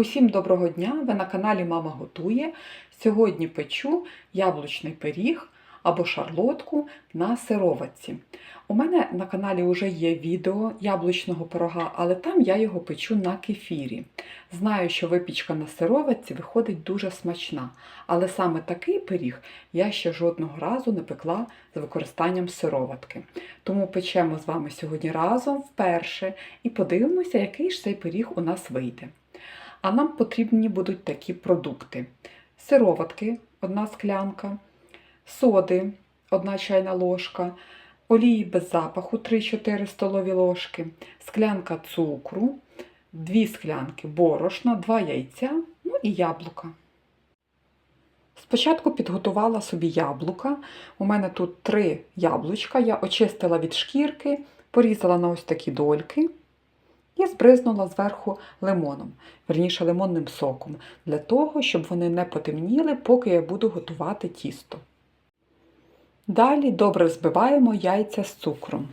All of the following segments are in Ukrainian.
Усім доброго дня! Ви на каналі Мама Готує. Сьогодні печу яблучний пиріг або шарлотку на сироватці. У мене на каналі вже є відео яблучного пирога, але там я його печу на кефірі. Знаю, що випічка на сироватці виходить дуже смачна, але саме такий пиріг я ще жодного разу не пекла з використанням сироватки. Тому печемо з вами сьогодні разом вперше і подивимося, який ж цей пиріг у нас вийде. А нам потрібні будуть такі продукти: сироватки, одна склянка, соди, одна чайна ложка, олії без запаху 3-4 столові ложки, склянка цукру, 2 склянки борошна, 2 яйця, ну і яблука. Спочатку підготувала собі яблука. У мене тут 3 яблучка. Я очистила від шкірки, порізала на ось такі дольки і збризнула зверху лимоном, верніше лимонним соком, для того, щоб вони не потемніли, поки я буду готувати тісто. Далі добре збиваємо яйця з цукром.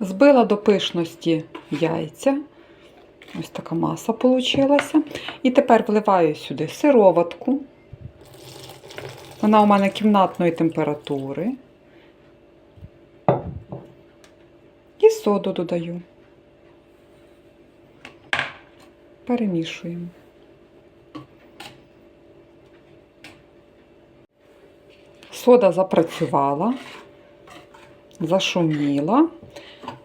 Збила до пишності яйця. Ось така маса вийшла. І тепер вливаю сюди сироватку. Вона у мене кімнатної температури. І соду додаю. Перемішуємо. Сода запрацювала, зашуміла.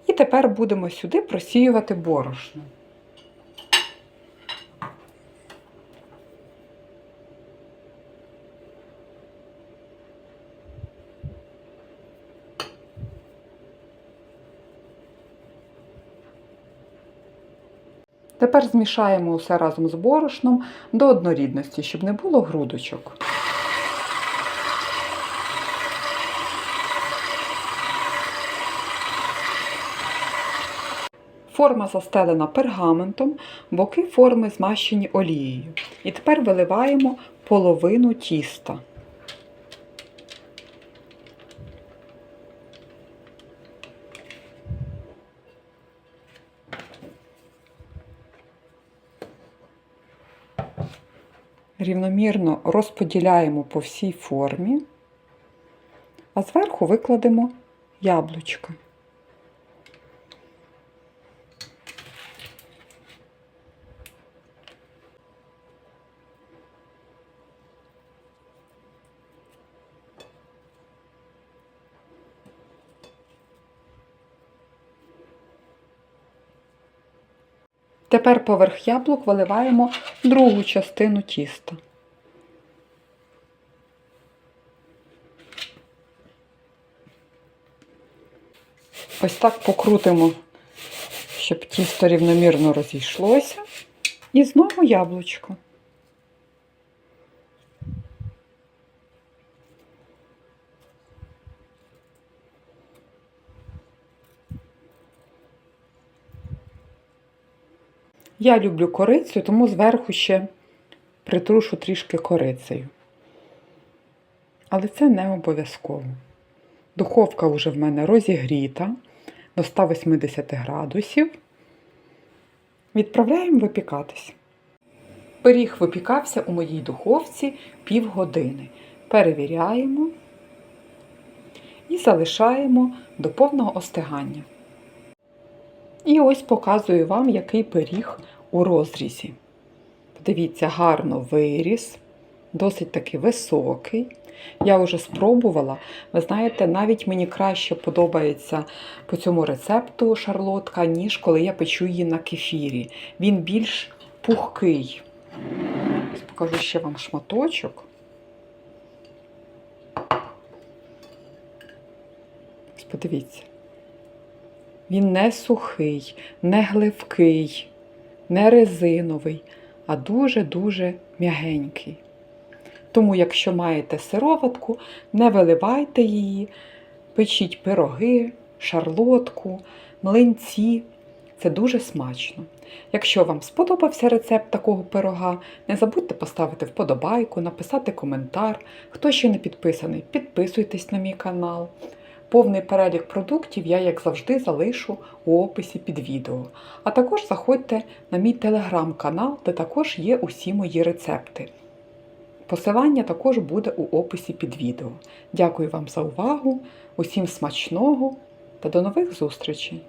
І тепер будемо сюди просіювати борошно. Тепер змішаємо усе разом з борошном до однорідності, щоб не було грудочок. Форма застелена пергаментом, боки форми змащені олією. І тепер виливаємо половину тіста. Рівномірно розподіляємо по всій формі, а зверху викладемо яблучка. Тепер поверх яблук виливаємо другу частину тіста. Ось так покрутимо, щоб тісто рівномірно розійшлося. І знову яблучко. Я люблю корицю, тому зверху ще притрушу трішки корицею. Але це не обов'язково. Духовка вже в мене розігріта до 180 градусів. Відправляємо випікатись. Пиріг випікався у моїй духовці півгодини. Перевіряємо і залишаємо до повного остигання. І ось показую вам, який пиріг у розрізі. Подивіться, гарно виріс, досить таки високий. Я вже спробувала. Ви знаєте, навіть мені краще подобається по цьому рецепту шарлотка, ніж коли я печу її на кефірі. Він більш пухкий. Покажу ще вам шматочок. Ось подивіться. Він не сухий, не гливкий, не резиновий, а дуже-дуже м'ягенький. Тому, якщо маєте сироватку, не виливайте її, печіть пироги, шарлотку, млинці. Це дуже смачно. Якщо вам сподобався рецепт такого пирога, не забудьте поставити вподобайку, написати коментар. Хто ще не підписаний, підписуйтесь на мій канал. Повний перелік продуктів я, як завжди, залишу у описі під відео. А також заходьте на мій телеграм-канал, де також є усі мої рецепти. Посилання також буде у описі під відео. Дякую вам за увагу, усім смачного та до нових зустрічей!